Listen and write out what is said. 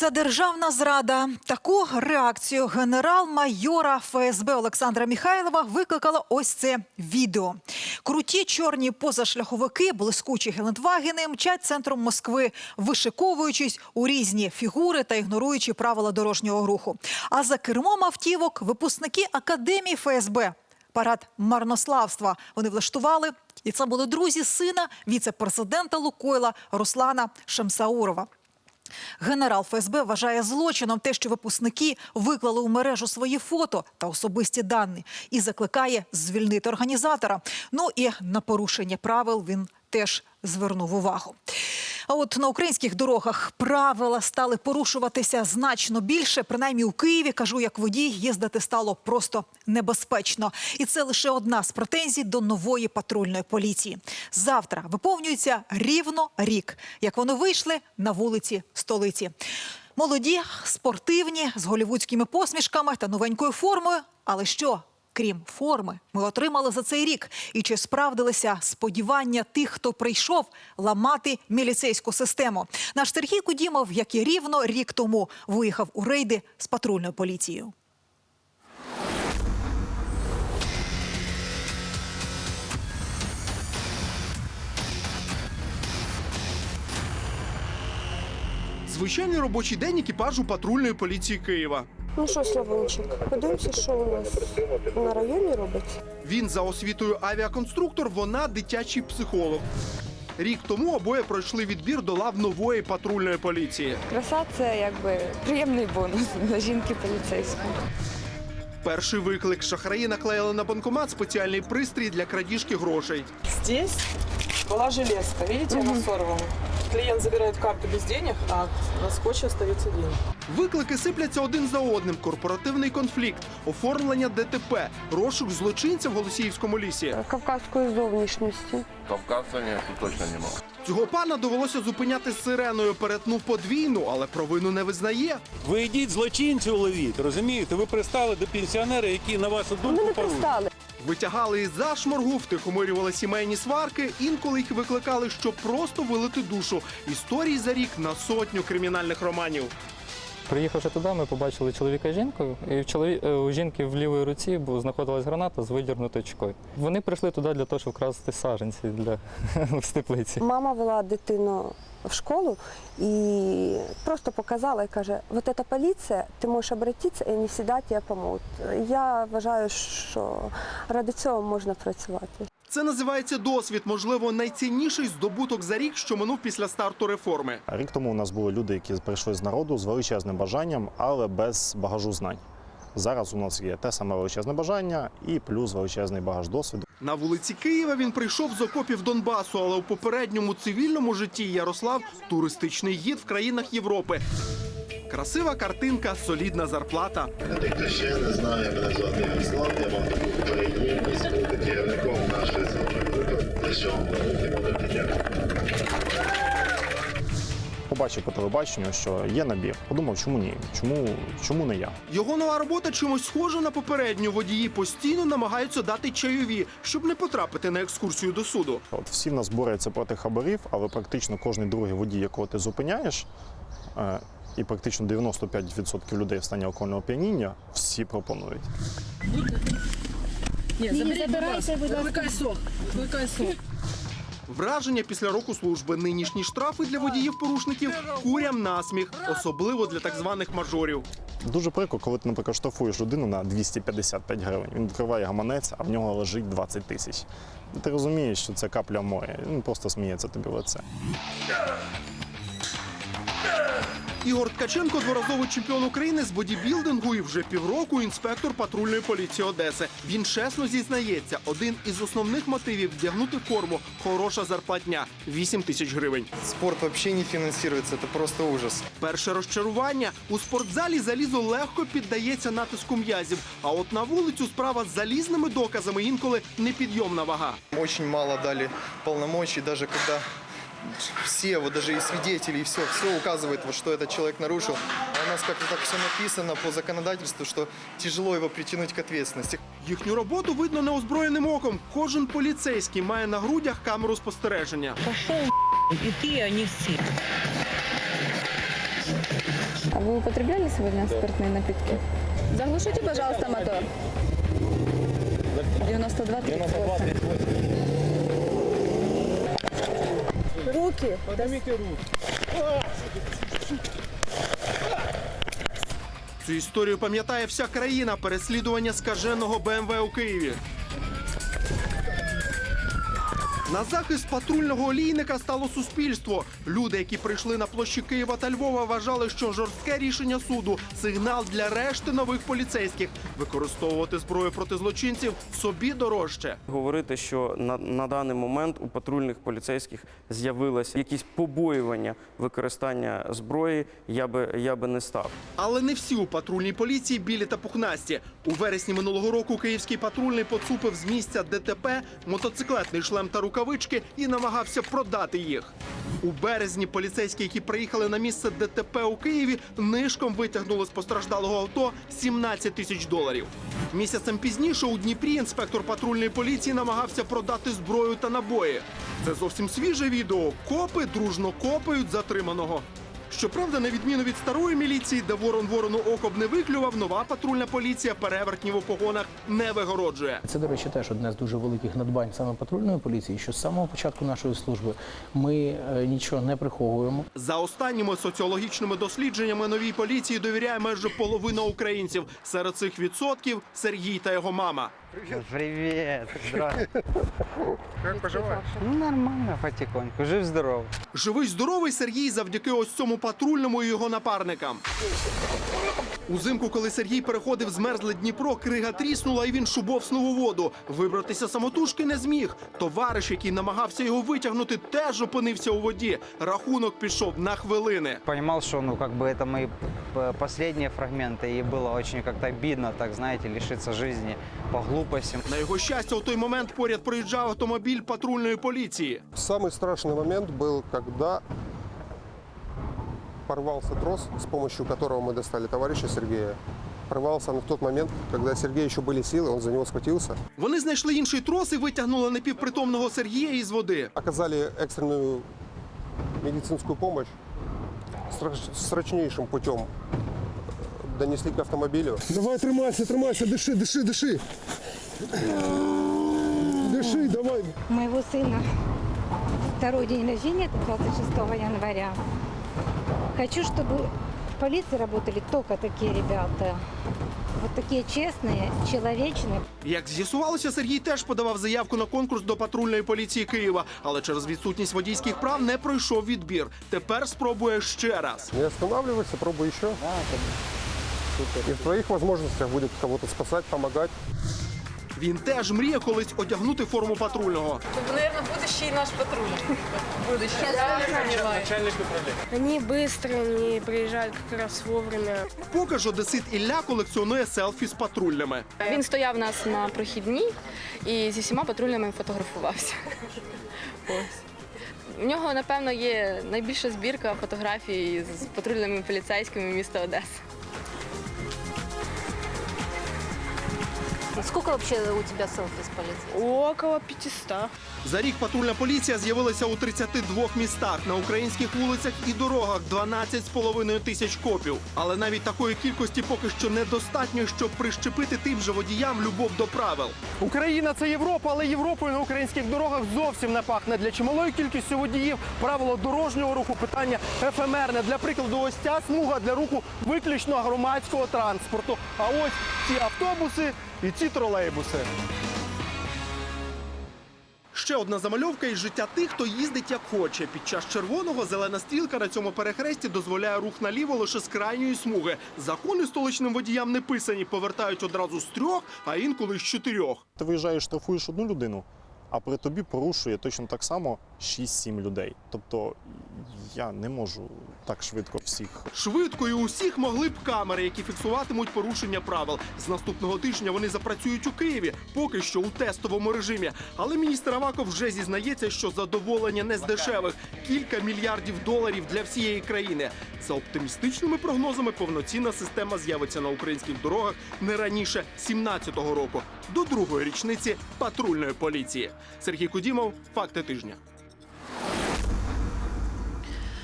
Це державна зрада. Таку реакцію генерал-майора ФСБ Олександра Міхайлова викликало ось це відео. Круті чорні позашляховики, блискучі гелендвагени мчать центром Москви, вишиковуючись у різні фігури та ігноруючи правила дорожнього руху. А за кермом автівок випускники академії ФСБ. Парад марнославства вони влаштували, і це були друзі сина віце-президента Лукойла Руслана Шемсаурова. Генерал ФСБ вважає злочином те, що випускники виклали у мережу свої фото та особисті дані і закликає звільнити організатора. Ну і на порушення правил він теж звернув увагу. А от на українських дорогах правила стали порушуватися значно більше. Принаймні у Києві кажу, як водій їздити стало просто небезпечно. І це лише одна з претензій до нової патрульної поліції. Завтра виповнюється рівно рік, як вони вийшли на вулиці столиці. Молоді, спортивні, з голівудськими посмішками та новенькою формою. Але що? Крім форми, ми отримали за цей рік. І чи справдилися сподівання тих, хто прийшов ламати міліцейську систему? Наш Сергій Кудімов, як і рівно рік тому, виїхав у рейди з патрульною поліцією. Звичайний робочий день екіпажу патрульної поліції Києва. Ну що, Славончик, подивимося, що у нас на районі робиться. Він за освітою авіаконструктор, вона дитячий психолог. Рік тому обоє пройшли відбір до лав нової патрульної поліції. Краса це якби приємний бонус для жінки поліцейської. Перший виклик шахраї наклеїли на банкомат спеціальний пристрій для крадіжки грошей. Здесь была железка, видите, она сорвана. Клиент забирает карту без денег, а на скотче остаются деньги. Виклики сипляться один за одним. Корпоративний конфлікт, оформлення ДТП, розшук злочинця в Голосіївському лісі. Кавказької зовнішності. Кавказа нет, тут точно не мог. Цього пана довелося зупиняти з сиреною. Перетнув подвійну, але провину не визнає. Ви йдіть злочинців ловіть, розумієте? Ви пристали до пенсіонера, який на вашу Ми думку не порушує. пристали. Витягали із зашморгу, втихомирювали сімейні сварки, інколи їх викликали, щоб просто вилити душу. Історій за рік на сотню кримінальних романів. Приїхавши туди, ми побачили чоловіка і жінку, і в чолові... е, у жінки в лівій руці знаходилась граната з видірнутою чекою. Вони прийшли туди для того, щоб вкрасти саженці для в теплиці. Мама вела дитину в школу і просто показала і каже: вот эта поліція, ти можеш обратитися, і вони завжди тебе поможуть. Я вважаю, що ради цього можна працювати. Це називається досвід, можливо, найцінніший здобуток за рік, що минув після старту реформи. Рік тому у нас були люди, які прийшли з народу з величезним бажанням, але без багажу знань. Зараз у нас є те саме величезне бажання і плюс величезний багаж досвіду. На вулиці Києва він прийшов з окопів Донбасу, але у попередньому цивільному житті Ярослав туристичний гід в країнах Європи. Красива картинка, солідна зарплата. Хто ще не знає, мене звати Ярослав, я вам попередній бути керівником нашої групи. Що вам велике велике дякую. Побачив по телебаченню, що є набір. Подумав, чому ні? Чому, чому не я? Його нова робота чимось схожа на попередню. Водії постійно намагаються дати чайові, щоб не потрапити на екскурсію до суду. От всі в нас борються проти хабарів, але практично кожен другий водій, якого ти зупиняєш, е, і практично 95% людей в стані алкогольного п'яніння, всі пропонують. Враження після року служби. Нинішні штрафи для водіїв-порушників курям насміх, особливо для так званих мажорів. Дуже прикро, коли ти, наприклад, штрафуєш людину на 255 гривень. Він відкриває гаманець, а в нього лежить 20 тисяч. Ти розумієш, що це капля в морі. Він просто сміється тобі в лице. Ігор Ткаченко дворазовий чемпіон України з бодібілдингу і вже півроку інспектор патрульної поліції Одеси. Він чесно зізнається, один із основних мотивів вдягнути форму хороша зарплатня 8 тисяч гривень. Спорт вообще не финансируется, это просто ужас. Перше розчарування у спортзалі залізо легко піддається натиску м'язів. А от на вулицю справа з залізними доказами інколи непідйомна вага. Очень мало дали полномочий, даже когда все, вот даже и свидетели, и все, все указывает, вот, что этот человек нарушил. А у нас как-то так все написано по законодательству, что тяжело его притянуть к ответственности. Їхню роботу видно неозброєним оком. Кожен поліцейський має на грудях камеру спостереження. Пошел и ты, они все. А вы употребляли сегодня спиртные напитки? Заглушите, пожалуйста, мотор. 92 38. Руки. Цю історію пам'ятає вся країна переслідування скаженого БМВ у Києві. На захист патрульного олійника стало суспільство. Люди, які прийшли на площі Києва та Львова, вважали, що жорстке рішення суду сигнал для решти нових поліцейських. Використовувати зброю проти злочинців собі дорожче. Говорити, що на, на даний момент у патрульних поліцейських з'явилося якісь побоювання використання зброї, я би я би не став. Але не всі у патрульній поліції білі та пухнасті. У вересні минулого року київський патрульний поцупив з місця ДТП мотоциклетний шлем та рукавички і намагався продати їх. У березні поліцейські, які приїхали на місце ДТП у Києві, нишком витягнули з постраждалого авто 17 тисяч доларів. Місяцем пізніше у Дніпрі інспектор патрульної поліції намагався продати зброю та набої. Це зовсім свіже відео. Копи дружно копають затриманого. Щоправда, на відміну від старої міліції, де ворон ворону око б не виклював, нова патрульна поліція перевертнів у погонах не вигороджує. Це, до речі, теж одне з дуже великих надбань саме патрульної поліції, що з самого початку нашої служби ми е, нічого не приховуємо. За останніми соціологічними дослідженнями новій поліції довіряє майже половина українців. Серед цих відсотків Сергій та його мама. Привет, здравствуй. Как поживаешь? Ну, нормально, потихоньку. Жив-здоров. Живий здоровий Сергій завдяки ось цьому патрульному і його напарникам. Узимку, коли Сергій переходив змерзле Дніпро, крига тріснула і він шубовснув у воду. Вибратися самотужки не зміг. Товариш, який намагався його витягнути, теж опинився у воді. Рахунок пішов на хвилини. Понимал, что, ну, как бы это мои п- последние фрагменты, и было очень как-то обидно, так, знаете, лишиться жизни по глупости. На його щастя, у той момент поряд проїжджав автомобіль патрульної поліції. Самый страшный момент был, когда порвался трос, с помощью которого мы достали товарища Сергея. Порвался на тот момент, когда Сергея еще были силы, он за него схватился. Вони знайшли інший трос і витягнули напівпритомного Сергія із води. Оказали экстренную медицинскую помощь страш- срочнейшим путем. Донесли к автомобилю. Давай, тримайся, тримайся, диши, диши, диши. Диши, давай. моего сына второй день рождения, это 26 января. Хочу, чтобы в полиции работали только такие ребята. Вот такие честные, человечные. Як з'ясувалося, Сергій теж подавав заявку на конкурс до патрульної поліції Києва, але через відсутність водійських прав не пройшов відбір. Тепер спробує ще раз. Не останавливайся, пробуй еще. И в твоих возможностях будет кого-то спасать, помогать. Він теж мріє колись одягнути форму патрульного. Наверное, будущий наш патруль. Будущий. Я понимаю. Они быстро, они приезжают как раз вовремя. Поки ж одесит Ілля колекціонує селфі з патрульними. Він стояв у нас на прохідній і зі всіма патрульними фотографувався. Ось. У нього, напевно, є найбільша збірка фотографій з патрульними поліцейськими міста Одеси. Сколько вообще у тебя селфи с полицией? Около 500. За рік патрульна поліція з'явилася у 32 містах на українських вулицях і дорогах 12,5 тисяч копів. Але навіть такої кількості поки що недостатньо, щоб прищепити тим же водіям любов до правил. Україна це Європа, але Європою на українських дорогах зовсім не пахне. Для чималої кількості водіїв правило дорожнього руху питання ефемерне. Для прикладу, ось ця смуга для руху виключно громадського транспорту. А ось ці автобуси і ці тролейбуси. Ще одна замальовка із життя тих, хто їздить як хоче. Під час червоного зелена стрілка на цьому перехресті дозволяє рух наліво лише з крайньої смуги. Закони столичним водіям не писані, повертають одразу з трьох, а інколи з чотирьох. Ти виїжджаєш, штрафуєш одну людину, а при тобі порушує точно так само 6-7 людей. Тобто я не можу так швидко всіх Швидко і усіх могли б камери, які фіксуватимуть порушення правил. З наступного тижня вони запрацюють у Києві, поки що у тестовому режимі. Але міністр Аваков вже зізнається, що задоволення не з дешевих кілька мільярдів доларів для всієї країни. За оптимістичними прогнозами, повноцінна система з'явиться на українських дорогах не раніше 17-го року, до другої річниці патрульної поліції. Сергій Кудімов, факти тижня.